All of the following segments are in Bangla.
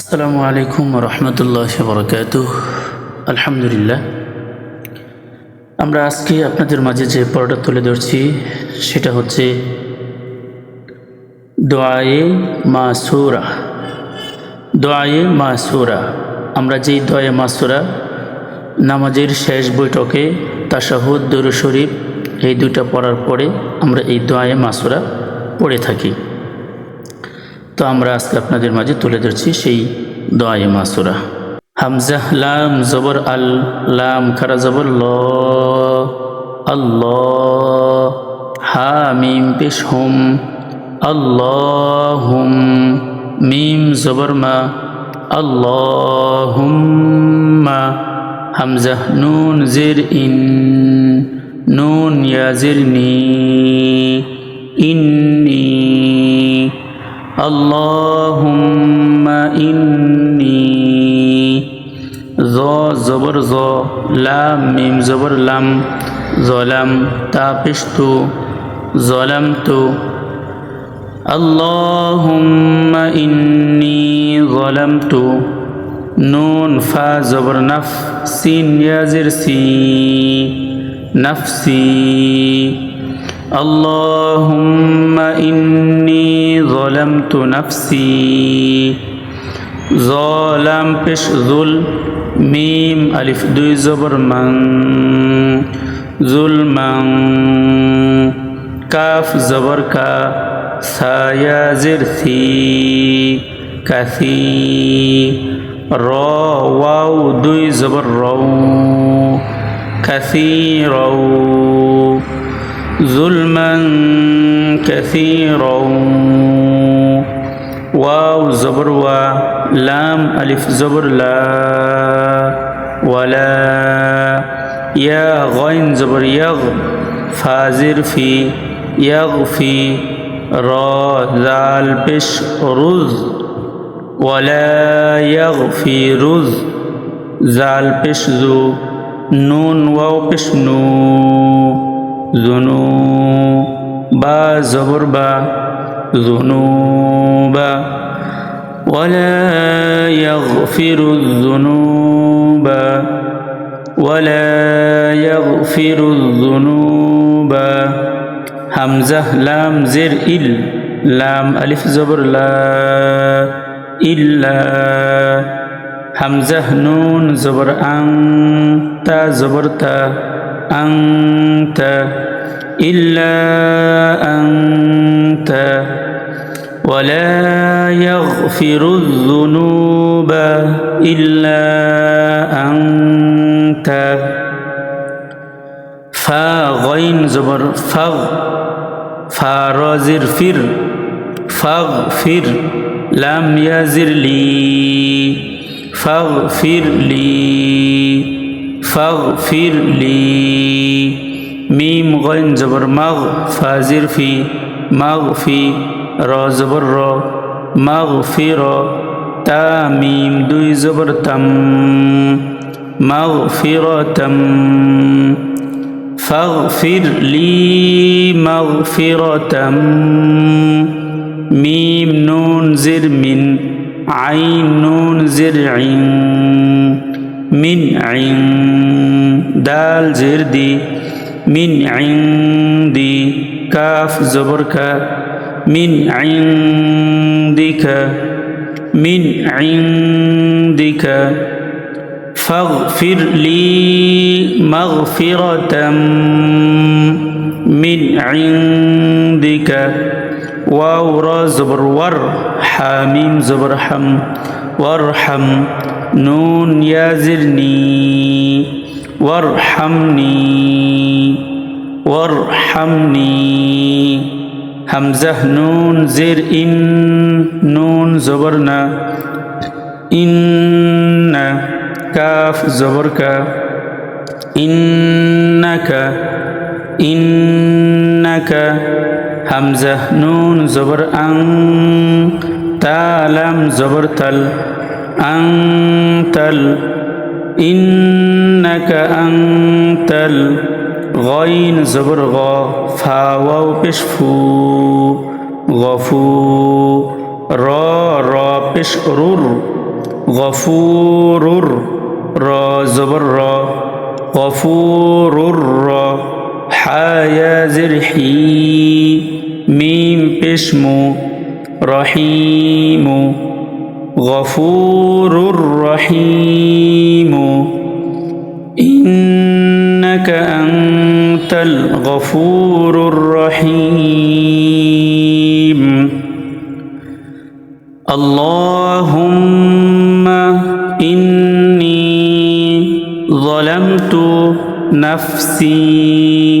আসসালামু আলাইকুম রহমতুল্লাহ বরকাত আলহামদুলিল্লাহ। আমরা আজকে আপনাদের মাঝে যে পড়াটা তুলে ধরছি, সেটা হচ্ছে দোয়ায়ে মাসুরা। দোয়ায়ে মাসুরা। আমরা যেই দোয়ে মাসুরা, নামাজের শেষ বৈঠকে তাশাহুদ দরু শরীফ, এই দুইটা পড়ার পরে আমরা এই দোয়ায়ে মাসুরা পড়ে থাকি। তো আমরা আজকে আপনাদের মাঝে তুলে ধরছি সেই দোয়ায়ে মাসুরা। হামজা, লাম, জবর, আল, লাম, খারা, জবর, ল, আল্লাহ হা মিম পেশ, হুম, আল্লাহুম, মিম, জবর, মা, আল্লাহুম্মা, হামজা, নুন, জির, ইন, নুন ইয়াজির নি ইন্নি আল্লাহুম্মা ইন্নি জ, জবর জ, লাম, মিম, জবর লাম, জলাম তাপিস্তু জলাম তু ইন্নি জলাম তু নুন, ফা, জবর, নফ, সিন, ইয়াজির, সি اللهم إني ظلمت نفسي ظلم پش ظل ميم ألف دوي زبر من ظلما كاف زبر کا سایا زر ثي كثي را واو دوي زبر رو كثيرا ظلما كثيرا. واو زبر و لام ألف زبر لا ولا. يا غين زبر يغ فازر في يغفي را ذال بش رز. ولا يغفي رز. زال بش ذو. نون واو بش نو. ذنوبا زبربا ذنوبا ولا يغفر الذنوب ولا يغفر الذنوب همزة لام زر إل لام ألف زبر لا إلا همزة نون زبر أن تا زبر تا أنت. إلا أنت. ولا يغفر الذنوب إلا أنت. فا غين زبر فغ. فارازر فر. فاغفر لم يزر لي. فاغفر لي فاغفر لي ميم غين زبر مغ فازر في مغ في را زبر را مغفر تا ميم دوي زبر تم مغفرة فاغفر لي مغفرة ميم نون زر من عين نون زر عين من عند دال زردي من عندي كاف زبرك من عندك من عندك فاغفر لي مغفرة من عندك. ওয়াও, র, জবর, ওয়ার হা মিম জবর, হাম, ওয়ার, হাম, নুন, ইয়াজির, নি, ওয়ার হামনি ওয়ার হামনি হামজাহ, নুন, জের, ইন, নুন, জবর, না ইন কাফ, জবর, কা ইন্নাকা ইন্নাকা হামজাহ নুন জবর আং, তালাম জবর তাল, আং তাল, ইন্নাকা আং তাল গইন জবর গ, ফা ওয়াও পেশ ফু, গফু, র র পেশ রুর গফুরুর র জবর র গফুরুর র হায়াজির হি মিম পেশমু রহিমু গফুরুর রহিমু إنك أنت الغفور الرحيم اللهم إني ظلمت نفسي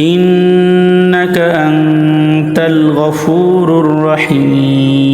إنك أنت الغفور الرحيم.